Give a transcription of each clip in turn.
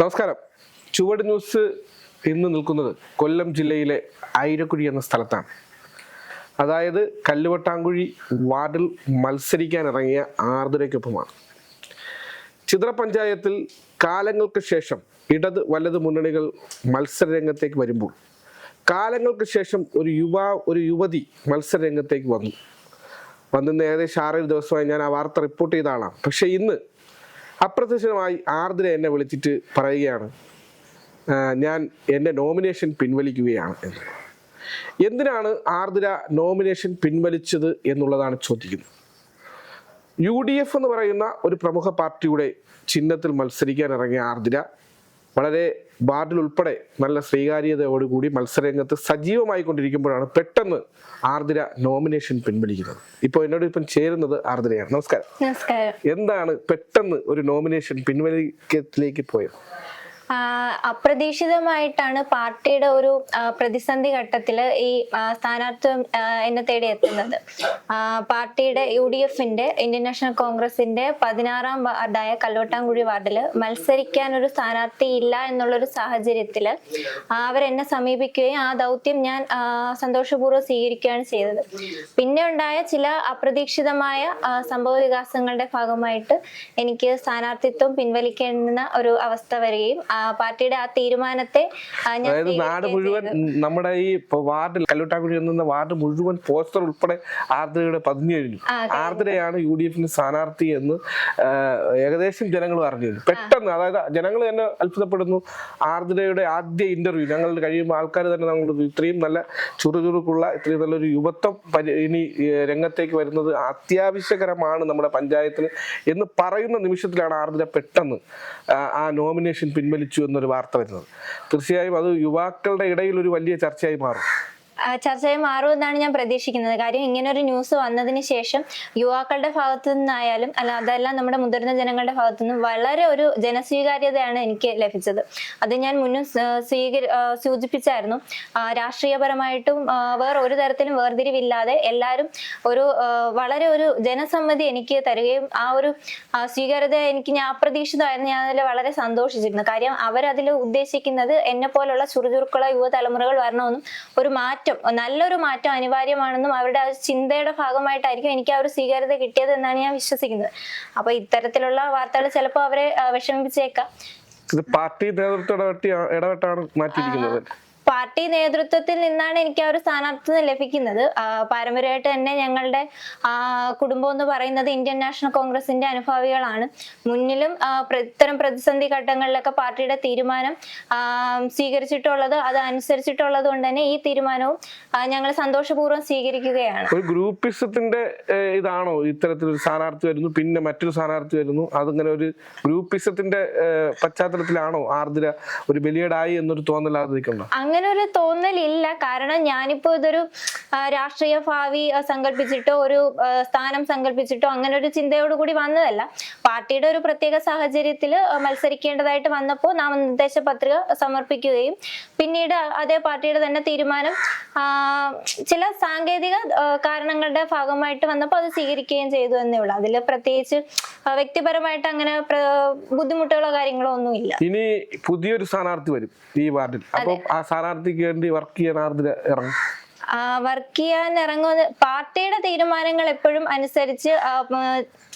നമസ്കാരം. ചുവട് ന്യൂസ് ഇന്ന് നിൽക്കുന്നത് കൊല്ലം ജില്ലയിലെ ഐരക്കുഴി എന്ന സ്ഥലത്താണ്. അതായത് കല്ലുവട്ടാങ്കുഴി വാർഡിൽ മത്സരിക്കാൻ ഇറങ്ങിയ ആർദ്രയ്ക്കൊപ്പമാണ്. ചിത്ര പഞ്ചായത്തിൽ കാലങ്ങൾക്ക് ശേഷം ഇടത് വലത് മുന്നണികൾ മത്സരരംഗത്തേക്ക് വരുമ്പോൾ കാലങ്ങൾക്ക് ശേഷം ഒരു യുവ ഒരു യുവതി മത്സരരംഗത്തേക്ക് വന്നു. വന്നിന്ന് ഏകദേശം ആറേഴ് ദിവസമായി ഞാൻ ആ വാർത്ത റിപ്പോർട്ട് ചെയ്ത ആളാണ്. പക്ഷേ ഇന്ന് അപ്രത്യക്ഷമായി ആർദ്ര എന്നെ വിളിച്ചിട്ട് പറയുകയാണ്. ഞാൻ എന്റെ നോമിനേഷൻ പിൻവലിക്കുകയാണ് എന്ന്. എന്തിനാണ് ആർദ്ര നോമിനേഷൻ പിൻവലിച്ചത് എന്നുള്ളതാണ് ചോദിക്കുന്നത്. യു ഡി എഫ് എന്ന് പറയുന്ന ഒരു പ്രമുഖ പാർട്ടിയുടെ ചിഹ്നത്തിൽ മത്സരിക്കാൻ ഇറങ്ങിയ ആർദ്ര വളരെ വാർഡിൽ ഉൾപ്പെടെ നല്ല സ്വീകാര്യതയോടുകൂടി മത്സരരംഗത്ത് സജീവമായി കൊണ്ടിരിക്കുമ്പോഴാണ് പെട്ടെന്ന് ആർദ്ര നോമിനേഷൻ പിൻവലിക്കുന്നത്. ഇപ്പോൾ എന്നോട് ഇപ്പം ചേരുന്നത് ആർദ്രയാണ്. നമസ്കാരം. നമസ്കാരം. എന്താണ് പെട്ടെന്ന് ഒരു നോമിനേഷൻ പിൻവലിക്കത്തിലേക്ക് പോയത്? അപ്രതീക്ഷിതമായിട്ടാണ് പാർട്ടിയുടെ ഒരു പ്രതിസന്ധി ഘട്ടത്തിൽ ഈ ആ, സ്ഥാനാർത്ഥിത്വം എന്നെ തേടി എത്തുന്നത്. പാർട്ടിയുടെ യു ഡി എഫിന്റെ ഇന്ത്യൻ നാഷണൽ കോൺഗ്രസിന്റെ പതിനാറാം വാർഡായ കല്ലോട്ടാംകുഴി വാർഡിൽ മത്സരിക്കാൻ ഒരു സ്ഥാനാർത്ഥി ഇല്ല എന്നുള്ളൊരു സാഹചര്യത്തിൽ അവരെന്നെ സമീപിക്കുകയും ആ ദൗത്യം ഞാൻ സന്തോഷപൂർവം സ്വീകരിക്കുകയാണ് ചെയ്തത്. പിന്നെ ഉണ്ടായ ചില അപ്രതീക്ഷിതമായ സംഭവ വികാസങ്ങളുടെ ഭാഗമായിട്ട് എനിക്ക് സ്ഥാനാർത്ഥിത്വം പിൻവലിക്കേണ്ടുന്ന ഒരു അവസ്ഥ വരികയും പാർട്ടിയുടെ ആ തീരുമാനത്തെ അതായത് നാട് മുഴുവൻ നമ്മുടെ ഈ വാർഡിൽ കല്ലുട്ടാക്കുഴി എന്ന വാർഡ് മുഴുവൻ പോസ്റ്റർ ഉൾപ്പെടെ ആർദ്രയുടെ പതിഞ്ഞു കഴിഞ്ഞു ആർദ്രയാണ് യു ഡി എഫിന് സ്ഥാനാർത്ഥി എന്ന് ഏകദേശം ജനങ്ങൾ അറിഞ്ഞു. പെട്ടെന്ന് അതായത് ജനങ്ങൾ തന്നെ അത്ഭുതപ്പെടുന്നു. ആർദ്രയുടെ ആദ്യ ഇന്റർവ്യൂ ഞങ്ങൾ കഴിയുമ്പോൾ ആൾക്കാർ തന്നെ നമ്മൾ ഇത്രയും നല്ല ചുറുചുറുക്കുള്ള ഇത്രയും നല്ലൊരു യുവത്വം ഇനി രംഗത്തേക്ക് വരുന്നത് അത്യാവശ്യകരമാണ് നമ്മുടെ പഞ്ചായത്തിന് എന്ന് പറയുന്ന നിമിഷത്തിലാണ് ആർദ്ര പെട്ടെന്ന് ആ, ആ നോമിനേഷൻ പിൻവലിച്ചു എന്നൊരു വാർത്ത വരുന്നത്. തീർച്ചയായും അത് യുവാക്കളുടെ ഇടയിൽ ഒരു വലിയ ചർച്ചയായി മാറും. ചർച്ചയായി മാറുമെന്നാണ് ഞാൻ പ്രതീക്ഷിക്കുന്നത്. കാര്യം ഇങ്ങനെ ഒരു ന്യൂസ് വന്നതിന് ശേഷം യുവാക്കളുടെ ഭാഗത്തു നിന്നായാലും അല്ല അതെല്ലാം നമ്മുടെ മുതിർന്ന ജനങ്ങളുടെ ഭാഗത്തു നിന്നും വളരെ ഒരു ജനസ്വീകാര്യതയാണ് എനിക്ക് ലഭിച്ചത്. അത് ഞാൻ മുന്നും സ്വീകരി സൂചിപ്പിച്ചായിരുന്നു. രാഷ്ട്രീയപരമായിട്ടും വേറെ ഒരു തരത്തിലും വേർതിരിവില്ലാതെ എല്ലാവരും ഒരു വളരെ ഒരു ജനസമ്മതി എനിക്ക് തരികയും ആ ഒരു സ്വീകാര്യത എനിക്ക് ഞാൻ അപ്രതീക്ഷിതമായിരുന്നു. ഞാൻ അതിൽ വളരെ സന്തോഷിച്ചിരുന്നു. കാര്യം അവരതിൽ ഉദ്ദേശിക്കുന്നത് എന്നെ പോലുള്ള ചുറുചുറുക്കുള്ള യുവതലമുറകൾ വരണമെന്നും ഒരു മാറ്റം നല്ലൊരു മാറ്റം അനിവാര്യമാണെന്നും അവരുടെ ആ ചിന്തയുടെ ഭാഗമായിട്ടായിരിക്കും എനിക്ക് ആ ഒരു സ്വീകാര്യത കിട്ടിയത് എന്നാണ് ഞാൻ വിശ്വസിക്കുന്നത്. അപ്പൊ ഇത്തരത്തിലുള്ള വാർത്തകൾ ചിലപ്പോൾ അവരെ വിഷമിപ്പിച്ചേക്കാം. ഇത് പാർട്ടി നേതൃത്വം ഇടപെട്ടി ഇടപെട്ടാണ് മാറ്റിയിരിക്കുന്നത്. പാർട്ടി നേതൃത്വത്തിൽ നിന്നാണ് എനിക്ക് ആ ഒരു സ്ഥാനാർത്ഥിത്വം ലഭിക്കുന്നത്. പാരമ്പര്യമായിട്ട് തന്നെ ഞങ്ങളുടെ കുടുംബം എന്ന് പറയുന്നത് ഇന്ത്യൻ നാഷണൽ കോൺഗ്രസിന്റെ അനുഭാവികളാണ്. മുന്നിലും ഇത്തരം പ്രതിസന്ധി ഘട്ടങ്ങളിലൊക്കെ പാർട്ടിയുടെ തീരുമാനം സ്വീകരിച്ചിട്ടുള്ളത് അത് അനുസരിച്ചിട്ടുള്ളത് കൊണ്ട് തന്നെ ഈ തീരുമാനവും ഞങ്ങൾ സന്തോഷപൂർവം സ്വീകരിക്കുകയാണ്. ഒരു ഗ്രൂപ്പിസത്തിന്റെ ഇതാണോ ഇത്തരത്തിലൊരു സ്ഥാനാർത്ഥി വരുന്നു പിന്നെ മറ്റൊരു സ്ഥാനാർത്ഥി വരുന്നു? അതിങ്ങനെ ഒരു ഗ്രൂപ്പിസത്തിന്റെ പശ്ചാത്തലത്തിലാണോ ആർദ്ര ഒരു ബലിയടായി എന്നൊരു തോന്നലാതെ നിൽക്കുന്നത് അങ്ങനെ ഒരു തോന്നലില്ല. കാരണം ഞാനിപ്പോ ഇതൊരു രാഷ്ട്രീയ ഭാവി സങ്കല്പിച്ചിട്ടോ ഒരു സ്ഥാനം സങ്കല്പിച്ചിട്ടോ അങ്ങനെ ഒരു ചിന്തയോടുകൂടി വന്നതല്ല. പാർട്ടിയുടെ ഒരു പ്രത്യേക സാഹചര്യത്തിൽ മത്സരിക്കേണ്ടതായിട്ട് വന്നപ്പോൾ നാമനിർദ്ദേശ പത്രിക സമർപ്പിക്കുകയും പിന്നീട് അതേ പാർട്ടിയുടെ തന്നെ തീരുമാനം ചില സാങ്കേതിക കാരണങ്ങളുടെ ഭാഗമായിട്ട് വന്നപ്പോൾ അത് സ്വീകരിക്കുകയും ചെയ്തു എന്നേ ഉള്ളൂ. അതിൽ പ്രത്യേകിച്ച് വ്യക്തിപരമായിട്ട് അങ്ങനെ ബുദ്ധിമുട്ടുകളോ കാര്യങ്ങളോ ഒന്നുമില്ല. ഇനി പുതിയൊരു സ്ഥാനാർത്ഥി വരും ഈ വാർഡിൽ. അപ്പോൾ ആ സ്ഥാനാർത്ഥിക്ക് വേണ്ടി വർക്ക് ചെയ്യാൻ ആർദ്ര ഇറങ്ങും? വർക്ക് ചെയ്യാൻ ഇറങ്ങുന്ന പാർട്ടിയുടെ തീരുമാനങ്ങൾ എപ്പോഴും അനുസരിച്ച്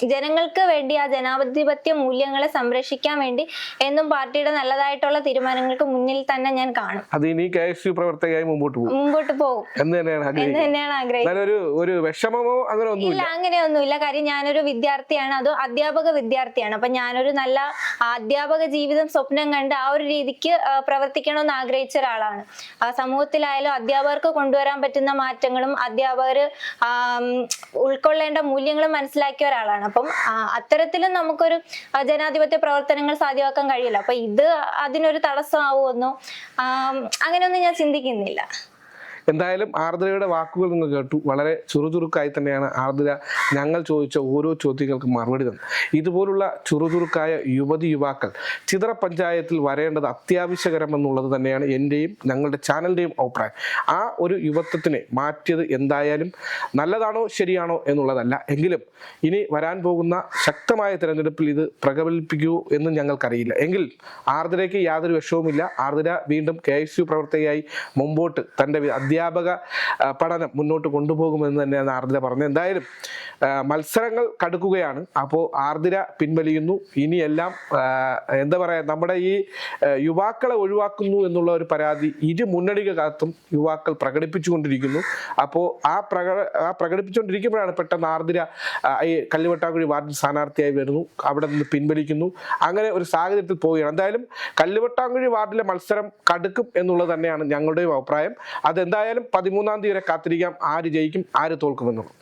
ജനങ്ങൾക്ക് വേണ്ടി ആ ജനാധിപത്യ മൂല്യങ്ങളെ സംരക്ഷിക്കാൻ വേണ്ടി എന്നും പാർട്ടിയുടെ നല്ലതായിട്ടുള്ള തീരുമാനങ്ങൾക്ക് മുന്നിൽ തന്നെ ഞാൻ കാണും. അത് ഇനി കെ എസ് യു പ്രവർത്തകയായി മുമ്പോട്ട് പോകും. മുമ്പോട്ട് പോകും. എന്ന് തന്നെയാണ് ആഗ്രഹിക്കുന്നത്. ഒരു ഒരു വിഷമമോ അങ്ങനെ ഇല്ല അങ്ങനെയൊന്നുമില്ല. കാര്യം ഞാനൊരു വിദ്യാർത്ഥിയാണ്. അത് അധ്യാപക വിദ്യാർത്ഥിയാണ്. അപ്പൊ ഞാനൊരു നല്ല അധ്യാപക ജീവിതം സ്വപ്നം കണ്ട് ആ ഒരു രീതിക്ക് പ്രവർത്തിക്കണമെന്ന് ആഗ്രഹിച്ച ഒരാളാണ്. ആ, സമൂഹത്തിലായാലും അധ്യാപകർക്ക് കൊണ്ടുവരാൻ പറ്റുന്ന മാറ്റങ്ങളും അധ്യാപകർ ഉൾക്കൊള്ളേണ്ട മൂല്യങ്ങളും മനസ്സിലാക്കിയ ഒരാളാണ്. അപ്പം അത്തരത്തിലും നമുക്കൊരു ജനാധിപത്യ പ്രവർത്തനങ്ങൾ സാധ്യമാക്കാൻ കഴിയില്ല. അപ്പൊ ഇത് അതിനൊരു തടസ്സമാവുമെന്നോ അങ്ങനെയൊന്നും ഞാൻ ചിന്തിക്കുന്നില്ല. എന്തായാലും ആർദ്രയുടെ വാക്കുകൾ നിങ്ങൾ കേട്ടു. വളരെ ചുറുചുറുക്കായി തന്നെയാണ് ആർദ്ര ഞങ്ങൾ ചോദിച്ച ഓരോ ചോദ്യങ്ങൾക്കും മറുപടി തന്നു ഇതുപോലുള്ള ചുറുചുറുക്കായ യുവതി യുവാക്കൾ ചിതറ പഞ്ചായത്തിൽ വരേണ്ടത് അത്യാവശ്യകരമെന്നുള്ളത് തന്നെയാണ് എന്റെയും ഞങ്ങളുടെ ചാനലിന്റെയും അഭിപ്രായം. ആ ഒരു യുവത്വത്തിനെ മാറ്റിയത് എന്തായാലും നല്ലതാണോ ശരിയാണോ എന്നുള്ളതല്ല. എങ്കിലും ഇനി വരാൻ പോകുന്ന ശക്തമായ തിരഞ്ഞെടുപ്പിൽ ഇത് പ്രകബലിപ്പിക്കൂ എന്ന് ഞങ്ങൾക്കറിയില്ല. എങ്കിൽ ആർദ്രയ്ക്ക് യാതൊരു വിഷവുമില്ല. ആർദ്ര വീണ്ടും കെ എസ് യു പ്രവർത്തകയായി മുമ്പോട്ട് തന്റെ വി- അധ്യാപക പഠനം മുന്നോട്ട് കൊണ്ടുപോകുമെന്ന് തന്നെയാണ് ആർദ്ര പറഞ്ഞത്. എന്തായാലും മത്സരങ്ങൾ കടുക്കുകയാണ്. അപ്പോൾ ആർദ്ര പിൻവലിയുന്നു. ഇനിയെല്ലാം എന്താ പറയുക നമ്മുടെ ഈ യുവാക്കളെ ഒഴിവാക്കുന്നു എന്നുള്ള ഒരു പരാതി ഇരു മുന്നണികൾക്കകത്തും യുവാക്കൾ പ്രകടിപ്പിച്ചുകൊണ്ടിരിക്കുന്നു. അപ്പോൾ ആ പ്രകട ആ പ്രകടിപ്പിച്ചുകൊണ്ടിരിക്കുമ്പോഴാണ് പെട്ടെന്ന് ആർദ്ര ഈ കല്ലുവട്ടാക്കുഴി വാർഡിൽ സ്ഥാനാർത്ഥിയായി വരുന്നു. അവിടെ നിന്ന് പിൻവലിക്കുന്നു. അങ്ങനെ ഒരു സാഹചര്യത്തിൽ പോവുകയാണ്. എന്തായാലും കല്ലുവട്ടാങ്കുഴി വാർഡിലെ മത്സരം കടുക്കും എന്നുള്ളത് തന്നെയാണ് ഞങ്ങളുടെയും അഭിപ്രായം. അതെന്തായാലും പതിമൂന്നാം തീയതി വരെ കാത്തിരിക്കാം. ആര് ജയിക്കും ആര് തോൽക്കുമെന്നുള്ളത്